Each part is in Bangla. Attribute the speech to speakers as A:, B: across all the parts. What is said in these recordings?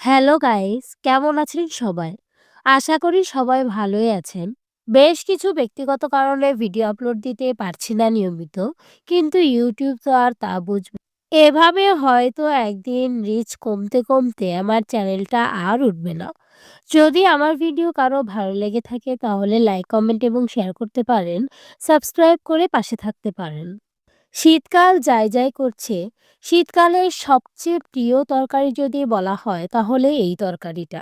A: হ্যালো গাইস কেমন আছেন সবাই? আশা করি সবাই ভালোই আছেন। বেশ কিছু ব্যক্তিগত কারণে ভিডিও আপলোড দিতে পারছি না নিয়মিত। কিন্তু ইউটিউব তো আর তা বুঝবে এভাবে হয়তো একদিন রিচ কমতে, কমতে আমার চ্যানেলটা আর উঠবে না। যদি আমার ভিডিও কারও ভালো লেগে থাকে তাহলে লাইক, কমেন্ট এবং শেয়ার করতে পারেন। সাবস্ক্রাইব করে পাশে থাকতে পারেন। শীতকাল যায়, যায় করছে। শীতকালের সবচেয়ে প্রিয় তরকারি যদি বলা হয় তাহলে এই তরকারিটা।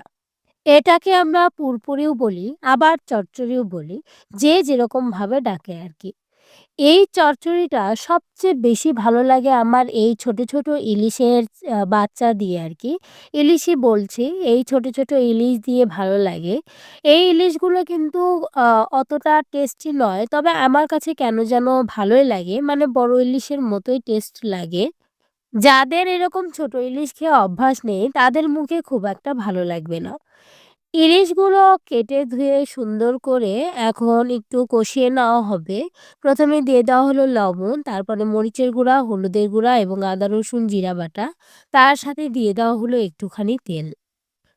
A: এটাকে আমরা পুরপুরিও বলি আবার চচ্চড়িও বলি। যে যেরকমভাবে ডাকে আরকি। এই চচ্চড়িটা সবচেয়ে বেশি ভালো লাগে আমার এই ছোট, ছোট ইলিশের বাচ্চা দিয়ে আরকি। ইলিশই বলছি। এই ছোট, ছোট ইলিশ দিয়ে ভালো লাগে। এই ইলিশগুলো কিন্তু অতটা টেস্টি নয়। তবে আমার কাছে কেন যেন ভালোই লাগে। মানে বড় ইলিশের মতোই টেস্ট লাগে। যাদের এরকম ছোট ইলিশ খেয়ে অভ্যাস নেই তাদের মুখে খুব একটা ভালো লাগবে না। ইলিশগুলো কেটে ধুয়ে সুন্দর করে এখন একটু কষিয়ে নেওয়া হবে। প্রথমে দিয়ে দেওয়া হলো লবণ, তারপরে মরিচের গুঁড়া, হলুদের গুঁড়া এবং আদা রসুন জিরা বাটা। তার সাথে দিয়ে দেওয়া হলো একটুখানি তেল।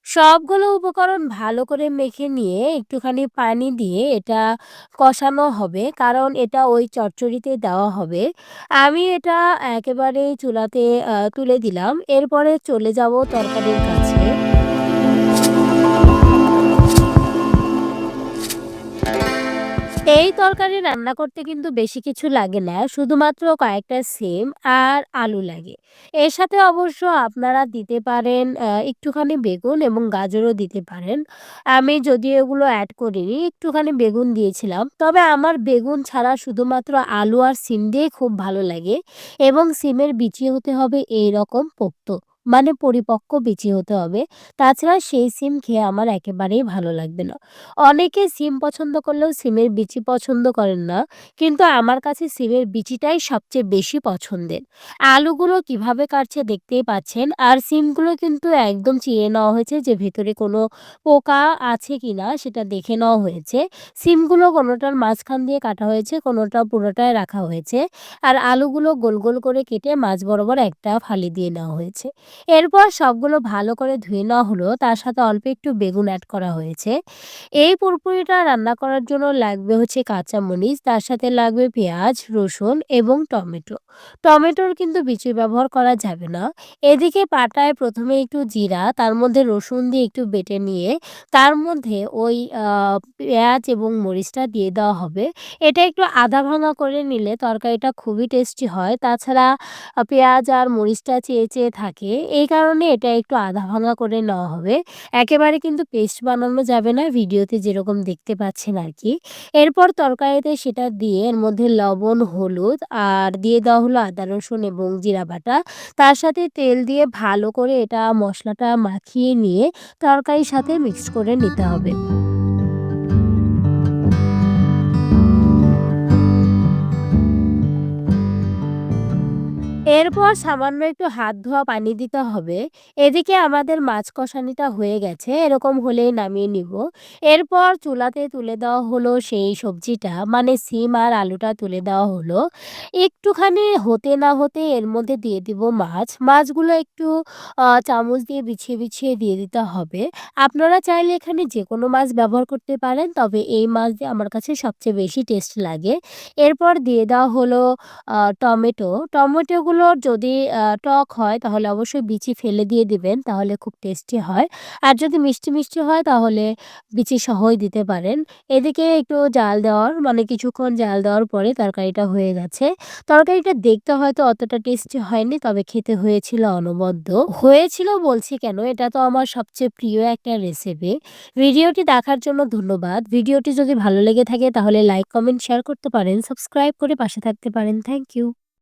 A: সবগুলো উপকরণ ভালো করে মেখে নিয়ে একটুখানি পানি দিয়ে এটা কষানো হবে। কারণ এটা ওই চচ্চড়িতে দেওয়া হবে। আমি এটা একেবারেই চুলাতে তুলে দিলাম। এরপরে চলে যাব তরকারির কাছে। এই তরকারি রান্না করতে কিন্তু বেশি কিছু লাগে না। শুধুমাত্র কয়েকটা সিম আর আলু লাগে। এর সাথে অবশ্য আপনারা দিতে পারেন একটুখানি বেগুন এবং গাজরও দিতে পারেন। আমি যদিও এগুলো এড করিনি, একটুখানি বেগুন দিয়েছিলাম। তবে আমার বেগুন ছাড়া শুধুমাত্র আলু আর সিম দিয়েই খুব ভালো লাগে এবং সিমের বিচি হতে হবে এই রকম পোক্ত। মানে পরিপক্ক বিচি হতে হবে। তাছাড়া সেই সিম খেয়ে আমার একেবারেই ভালো লাগবে না। অনেকে সিম পছন্দ করলেও সিমের বিচি পছন্দ করেন না। কিন্তু আমার কাছে সিমের বিচিটাই সবচেয়ে বেশি পছন্দের। আলুগুলো কীভাবে কাটছে দেখতেই পাচ্ছেন। আর সিমগুলো কিন্তু একদম চিড়ে নেওয়া হয়েছে যে ভেতরে কোনো পোকা আছে কিনা সেটা দেখে নেওয়া হয়েছে। সিমগুলো কোনোটার মাঝখান দিয়ে কাটা হয়েছে, কোনোটা পুরোটাই রাখা হয়েছে। আর আলুগুলো গোল, গোল করে কেটে মাঝ বরাবর একটা ফালি দিয়ে নেওয়া হয়েছে। এরপর সবগুলো ভালো করে ধুয়ে নেওয়া হলো। তার সাথে অল্প একটু বেগুন অ্যাড করা হয়েছে। এই পুরপুরিটা রান্না করার জন্য লাগবে হচ্ছে কাঁচামরিচ, তার সাথে লাগবে পেঁয়াজ, রসুন এবং টমেটো। টমেটোর কিন্তু বিচি ব্যবহার করা যাবে না। এদিকে পাটায় প্রথমে একটু জিরা, তার মধ্যে রসুন দিয়ে একটু বেটে নিয়ে তার মধ্যে ওই পেঁয়াজ এবং মরিচটা দিয়ে দেওয়া হবে। এটা একটু আধা ভাঙা করে নিলে তরকারিটা খুবই টেস্টি হয়। তাছাড়া পেঁয়াজ আর মরিচটা চেয়ে, চেয়ে থাকে। এই কারণে এটা একটু আধা ভাঙা করে নেওয়া হবে। একেবারে কিন্তু পেস্ট বানানো যাবে না ভিডিওতে যেরকম দেখতে পাচ্ছেন আর কি এরপর তরকারিতে সেটা দিয়ে এর মধ্যে লবণ, হলুদ আর দিয়ে দেওয়া হলো আদা রসুন এবং জিরা বাটা। তার সাথে তেল দিয়ে ভালো করে এটা মশলাটা মাখিয়ে নিয়ে তরকারির সাথে মিক্স করে নিতে হবে। এরপর সামান্য একটু হাত ধোয়া পানি দিতে হবে। এদিকে আমাদের মাছ কষানিটা হয়ে গেছে। এরকম হলেই নামিয়ে নিব। এরপর চুলাতে তুলে দেওয়া হলো সেই সবজিটা মানে সিম আর আলুটা তুলে দেওয়া হলো। একটুখানি হতে না হতে এর মধ্যে দিয়ে দিব মাছ। মাছগুলো একটু চামচ দিয়ে বিছিয়ে, বিছিয়ে দিয়ে দিতে হবে। আপনারা চাইলে এখানে যে কোনো মাছ ব্যবহার করতে পারেন। তবে এই মাছ দিয়ে আমার কাছে সবচেয়ে বেশি টেস্ট লাগে। এরপর দিয়ে দেওয়া হলো টমেটো। টমেটোগুলো যদি টক হয় তাহলে অবশ্যই বিচি ফেলে দিয়ে দিবেন। তাহলে খুব টেস্টি হয়। আর যদি মিষ্টি, মিষ্টি হয় তাহলে বিচি সহই দিতে পারেন। এদিকে একটু জাল দেওয়ার মানে কিছুক্ষণ জাল দেওয়ার পরে তরকারিটা হয়ে গেছে। তরকারিটা দেখতে হয়তো অতটা টেস্টি হয়নি তবে খেতে হয়েছিল অনবদ্য। হয়েছিল বলছি কেন এটা তো আমার সবচেয়ে প্রিয় একটা রেসিপি। ভিডিওটি দেখার জন্য ধন্যবাদ। ভিডিওটি যদি ভালো লেগে থাকে তাহলে লাইক, কমেন্ট, শেয়ার করতে পারেন। সাবস্ক্রাইব করে পাশে থাকতে পারেন। Thank you.